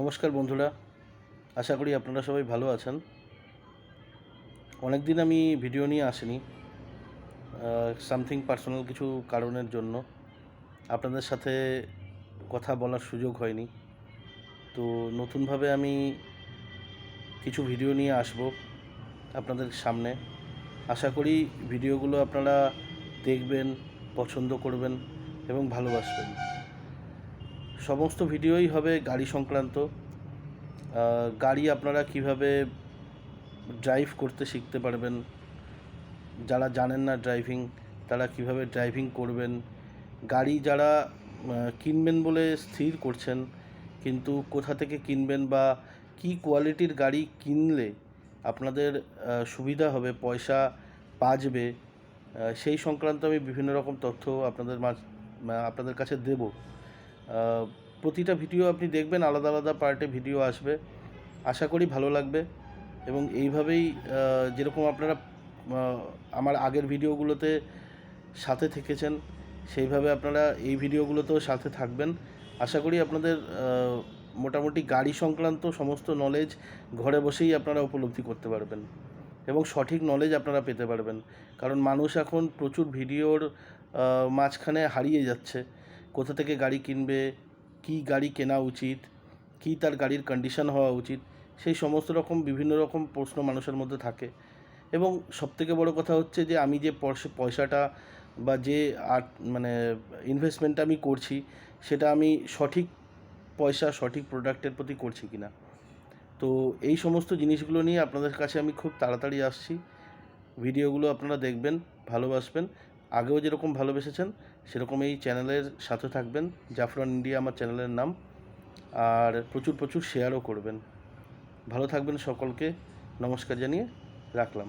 নমস্কার বন্ধুরা, আশা করি আপনারা সবাই ভালো আছেন। অনেক দিন আমি ভিডিও নিয়ে আসিনি সামথিং পার্সোনাল কিছু কারণের জন্য। আপনাদের সাথে কথা বলার সুযোগ হয়নি। তো নতুনভাবে আমি কিছু ভিডিও নিয়ে আসব আপনাদের সামনে। আশা করি ভিডিওগুলো আপনারা দেখবেন, পছন্দ করবেন এবং ভালোবাসবেন। সমস্ত ভিডিওই হবে গাড়ি সংক্রান্ত। গাড়ি আপনারা কীভাবে ড্রাইভ করতে শিখতে পারবেন, যারা জানেন না ড্রাইভিং তারা কীভাবে ড্রাইভিং করবেন। গাড়ি যারা কিনবেন বলে স্থির করছেন, কিন্তু কোথা থেকে কিনবেন বা কি কোয়ালিটির গাড়ি কিনলে আপনাদের সুবিধা হবে, পয়সা বাঁচবে সেই সংক্রান্ত আমি বিভিন্ন রকম তথ্য আপনাদের আপনাদের কাছে দেবো। প্রতিটা ভিডিও আপনি দেখবেন, আলাদা আলাদা পার্টে ভিডিও আসবে। আশা করি ভালো লাগবে এবং এইভাবেই যেরকম আপনারা আমার আগের ভিডিওগুলোতে সাথে থেকেছেন, সেইভাবে আপনারা এই ভিডিওগুলোতেও সাথে থাকবেন। আশা করি আপনাদের মোটামুটি গাড়ি সংক্রান্ত সমস্ত নলেজ ঘরে বসেই আপনারা উপলব্ধি করতে পারবেন এবং সঠিক নলেজ আপনারা পেতে পারবেন। কারণ মানুষ এখন প্রচুর ভিডিওর মাঝখানে হারিয়ে যাচ্ছে। কোথা থেকে গাড়ি কিনবে, কী গাড়ি কেনা উচিত, কী তার গাড়ির কন্ডিশন হওয়া উচিত, সেই সমস্ত রকম বিভিন্ন রকম প্রশ্ন মানুষের মধ্যে থাকে। এবং সবথেকে বড় কথা হচ্ছে যে, আমি যে পয়সাটা বা যে আর্ট মানে ইনভেস্টমেন্টটা আমি করছি, সেটা আমি সঠিক পয়সা, সঠিক প্রোডাক্টের প্রতি করছি কিনা। তো এই সমস্ত জিনিসগুলো নিয়ে আপনাদের কাছে আমি খুব তাড়াতাড়ি আসছি। ভিডিওগুলো আপনারা দেখবেন, ভালোবাসবেন। আগেও যেরকম ভালোবেসেছেন, সেরকম এই চ্যানেলের সাথে থাকবেন। জাফরান ইন্ডিয়া আমার চ্যানেলের নাম। আর প্রচুর প্রচুর শেয়ারও করবেন। ভালো থাকবেন সকলকে। নমস্কার জানিয়ে রাখলাম।